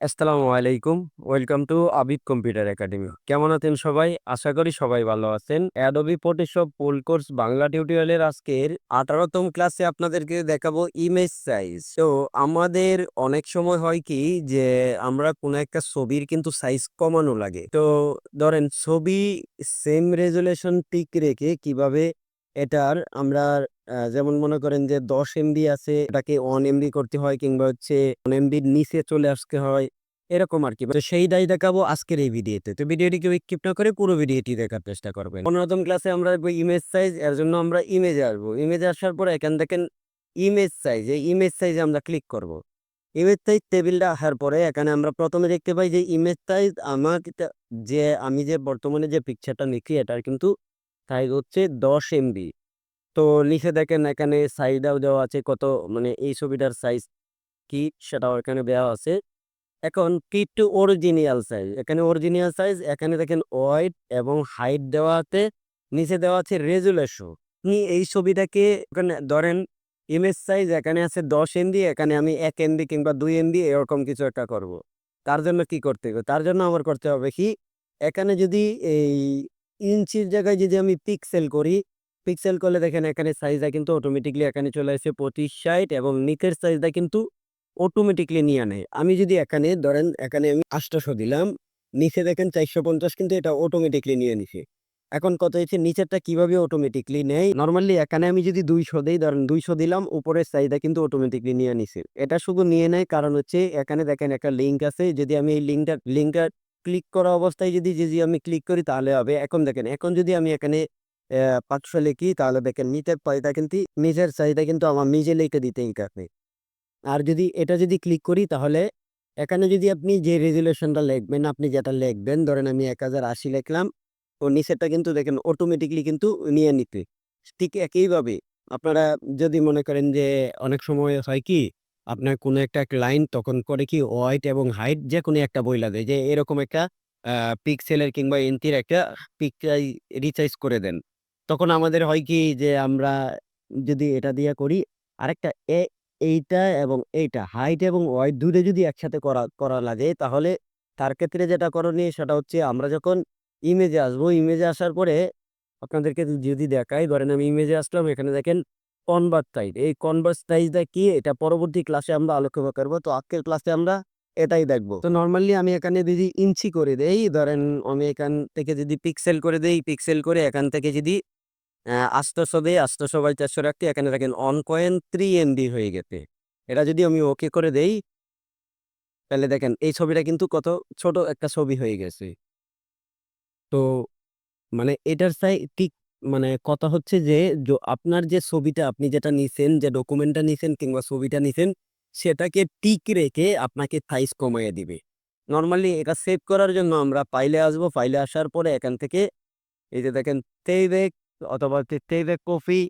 আসসালামু আলাইকুম। Welcome to Abid computer academy কেমন আছেন সবাই? আশা করি সবাই ভালো আছেন। Adobe Photoshop full course Bangla টিউটোরিয়ালের আজকের আঠারোতম ক্লাসে আপনাদেরকে দেখাবো ইমেজ সাইজ তো আমাদের অনেক সময় হয় কি যে আমরা কোনো একটা ছবির কিন্তু সাইজ কমানো লাগে। তো ধরেন ছবি সেম রেজুলেশন ঠিক রেখে কীভাবে এটার আমরা যেমন মনে করেন যে দশ এমবি আছে, এটাকে ওয়ান এমবি করতে হয় কিংবা হচ্ছে ওয়ান এমবির নিচে চলে আসতে হয়, এরকম আর কি তো সেইটাই দেখাবো আজকের এই ভিডিওতে। তো ভিডিওটি কেউ স্কিপ না করে পুরো ভিডিওটি দেখার চেষ্টা করবেন। পনেরোতম ক্লাসে আমরা ইমেজ সাইজ এর জন্য আমরা ইমেজে আসব। ইমেজে আসার পর এখান দেখেন ইমেজ সাইজ এই ইমেজ সাইজে আমরা ক্লিক করব। ইমেজ সাইজ টেবিলটা আসার পরে এখানে আমরা প্রথমে দেখতে পাই যে ইমেজ সাইজ আমার যে, আমি যে বর্তমানে যে পিকচারটা নিচ্ছি, এটার কিন্তু সাইজ হচ্ছে দশ এমবি। তো নিচে দেখেন এখানে সাইডাও দেওয়া আছে কত মানে এই ছবিটার সাইজ কি সেটাও এখানে দেওয়া আছে। এখন কি টু অরিজিনাল সাইজ এখানে অরিজিনাল সাইজ এখানে দেখেন ওয়াইড এবং হাইট দেওয়া আছে, নিচে দেওয়া আছে রেজুলেশন আপনি এই ছবিটাকে ওখানে ধরেন ইমেজ সাইজ এখানে আছে দশ এমবি, এখানে আমি এক এমবি কিংবা দুই এমবি এরকম কিছু একটা করব। তার জন্য কি করতে হবে? তার জন্য আমার করতে হবে কি, এখানে যদি এই ইঞ্চির জায়গায় যদি আমি পিক্সেল করি পিক্সেল করলে দেখেন এখানে সাইজটা কিন্তু অটোমেটিকলি এখানে চলে আসে পঁচিশ, ষাট এবং নিচের সাইজটা কিন্তু অটোমেটিকলি নিয়ে নেয়। আমি যদি এখানে, ধরেন এখানে আমি আটশোশো দিলাম, নিচে দেখেন চারশো পঞ্চাশ কিন্তু এটা অটোমেটিকলি নিয়ে নিছে। এখন কত হয়েছে নিচেরটা কীভাবে অটোমেটিকলি নেয়? নর্মালি এখানে আমি যদি দুইশো দিই, ধরেন দুইশো দিলাম, উপরের সাইজটা কিন্তু অটোমেটিকলি নিয়ে নিছে। এটা শুধু নিয়ে নেয়, কারণ হচ্ছে এখানে দেখেন একটা লিঙ্ক আছে, যদি আমি এই লিঙ্কটা লিঙ্কটা ক্লিক করা অবস্থায় যদি যদি আমি ক্লিক করি তাহলে হবে, এখন দেখেন, এখন যদি আমি এখানে পাঁচশো লিখি, তাহলে দেখেন নিচের পাইটা কিন্তু, নিচের সাইজটা কিন্তু আমার নিজে লিখে দিতেই কাছে আর যদি এটা যদি ক্লিক করি তাহলে, এখানে যদি আপনি যে রেজুলেশনটা লিখবেন, আপনি যেটা লিখবেন, ধরেন আমি এক হাজার আশি লিখলাম, ও নিচেরটা কিন্তু দেখেন অটোমেটিকলি কিন্তু নিয়ে নিতে। ঠিক একইভাবে আপনারা যদি মনে করেন যে, অনেক সময় হয় কি আপনার কোনো একটা লাইন তখন করে কি ওয়াইট এবং হাইট যে কোনো একটা বইলা দেয়। যে এরকম একটা পিক্সেলের কিংবা এনটির একটা পিকচার রিচার্জ করে দেন। তখন আমাদের হয় কি যে আমরা যদি এটা দিয়ে করি, আরেকটা এ, এইটা এবং এইটা হাইট এবং ওয়াইট দুটো যদি একসাথে করা করা লাগে তাহলে তার ক্ষেত্রে যেটা করণীয় সেটা হচ্ছে আমরা যখন ইমেজে আসব ইমেজে আসার পরে আপনাদেরকে যদি দেখাই, ধরেন আমি ইমেজে আসলাম, এখানে দেখেন কনভার্ট সাইজ এই কনভার্ট সাইজটা কি? এটা পরবর্তী ক্লাসে আমরা আলোচনা করব। তো আজকের ক্লাসে আমরা এটাই দেখব। তো নর্মালি আমি এখানে যদি ইঞ্চি করে দেই, ধরেন আমি এখান থেকে যদি পিক্সেল করে দেই পিক্সেল করে এখান থেকে যদি আটশোশো দেই আটশোশো বাই চারশো রাখতে, এখানে দেখেন অন কয়েন থ্রি এমবি হয়ে গেছে। এটা যদি আমি ওকে করে দেই, তাহলে দেখেন এই ছবিটা কিন্তু কত ছোট একটা ছবি হয়ে গেছে। তো মানে এটার সাই ঠিক মানে কথা হচ্ছে যে আপনার যে ছবিটা আপনি যেটা নিছেন, যে ডকুমেন্টটা নিছেন কিংবা ছবিটা নিছেন, সেটাকে টিক রেখে আপনাকে সাইজ কমিয়ে দিবে। নর্মালি এটা সেভ করার জন্য আমরা ফাইলে আসব ফাইলে আসার পরে এখান থেকে এই যে দেখেন সেইভেক অথবা সেইভেক কপি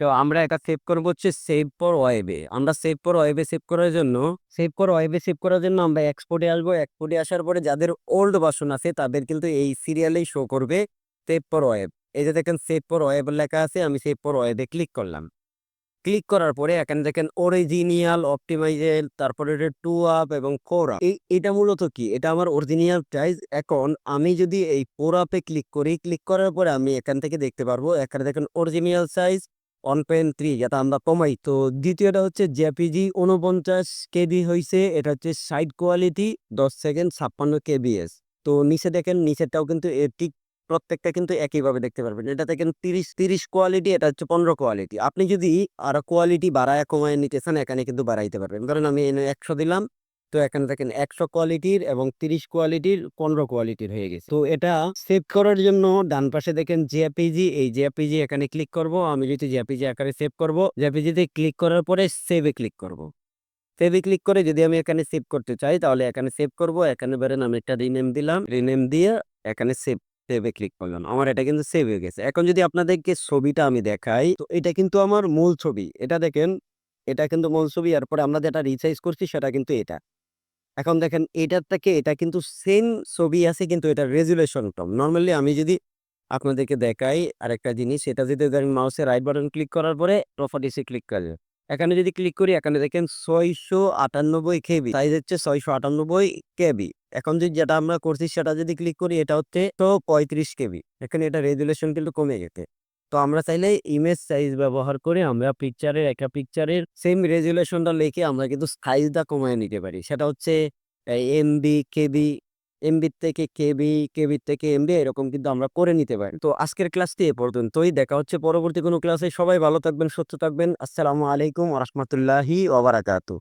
তো আমরা এটা সেভ করব হচ্ছে সেভ ফর ওয়েবে আমরা সেভ ফর ওয়েবে সেভ করার জন্য সেভ ফর ওয়েবে সেভ করার জন্য আমরা এক্সপোর্টে আসব। এক্সপোর্টে আসার পরে যাদের ওল্ড ভার্সন আছে, তাদের কিন্তু এই সিরিয়ালেই শো করবে সেভ ফর ওয়েব এই যে দেখেন সেভ ফর ওয়েব লেখা আছে, আমি সেভ ফর ওয়েবে ক্লিক করলাম। ক্লিক করার পরে এখানে দেখেন অরিজিনিয়াল অপটিমাইজেল তারপরে টু আপ এবং ফোর আপ এই, এটা মূলত কি? এটা আমার অরিজিনিয়াল প্রাইস এখন আমি যদি এই ফোর আপে ক্লিক করি ক্লিক করার পরে আমি এখান থেকে দেখতে পারব, এখানে দেখেন original size one point three যেটা আমরা কমাই। তো দ্বিতীয়টা হচ্ছে জেপিজি উনপঞ্চাশ কেবি হয়েছে এটা হচ্ছে সাইড কোয়ালিটি দশ সেকেন্ড ছাপ্পান্ন কেবিএস। তো নিচে দেখেন, নিচেরটাও কিন্তু এ ঠিক প্রত্যেকটা কিন্তু একইভাবে দেখতে পারবেন। এটা দেখেন তিরিশ তিরিশ কোয়ালিটি এটা হচ্ছে পনেরো কোয়ালিটি আপনি যদি আরও কোয়ালিটি বাড়ায়, কমায় নিতে চান, এখানে কিন্তু বাড়াইতে পারবেন। কারণ আমি এনে একশো দিলাম, তো এখানে দেখেন একশো কোয়ালিটির এবং তিরিশ কোয়ালিটির পনেরো কোয়ালিটির হয়ে গেছে। তো এটা সেভ করার জন্য ডান পাশে দেখেন জেপিজি এই জেপিজি এখানে ক্লিক করব। আমি যদি জেপিজি আকারে সেভ করব জেপিজিতে ক্লিক করার পরে সেভে ক্লিক করব। সেভে ক্লিক করে যদি আমি এখানে সেভ করতে চাই, তাহলে এখানে সেভ করব। এখানে বেরেন আমি একটা রিনেম দিলাম। রিনেম দিয়ে এখানে সেভ সেভে ক্লিক করলাম আমার এটা কিন্তু সেভ হয়ে গেছে। এখন যদি আপনাদেরকে ছবিটা আমি দেখাই, তো এটা কিন্তু আমার মূল ছবি। এটা দেখেন, এটা কিন্তু মূল ছবি, এরপরে আমরা যেটা রিসাইজ করছি সেটা কিন্তু এটা। এখন দেখেন, এটার থেকে এটা কিন্তু সেম ছবি আছে, কিন্তু এটা রেজুলেশন কম নর্মালি আমি যদি আপনাদেরকে দেখাই আরেকটা জিনিস সেটা যদি মাউসের রাইট বাটন ক্লিক করার পরে প্রপার্টিসে ক্লিক করে এখানে যদি ক্লিক করি, এখানে দেখেন ছয়শো আটানব্বই কেবি। সাইজ হচ্ছে ছয়শো আটানব্বই কেবি। এখন যদি যেটা আমরা করছি, সেটা যদি ক্লিক করি, এটা হচ্ছে তো পঁয়ত্রিশ কেবি। এখানে এটা রেজুলেশন কিন্তু কমে গেছে। তো আমরা চাইলে ইমেজ সাইজ ব্যবহার করে আমরা পিকচারের একটা পিকচারের সেম রেজুলেশনটা লিখে আমরা কিন্তু সাইজটা কমায় নিতে পারি। সেটা হচ্ছে এমবি কেবি এমবি থেকে কেবি কেবি থেকে এমবি এরকম কিন্তু আমরা করে নিতে পারি। তো আজকের ক্লাসটি এ পর্যন্তই। দেখা হচ্ছে পরবর্তী কোনো ক্লাসে সবাই ভালো থাকবেন, সুস্থ থাকবেন। আসসালামু আলাইকুম রহমতুল্লাহি ওবারাকাতু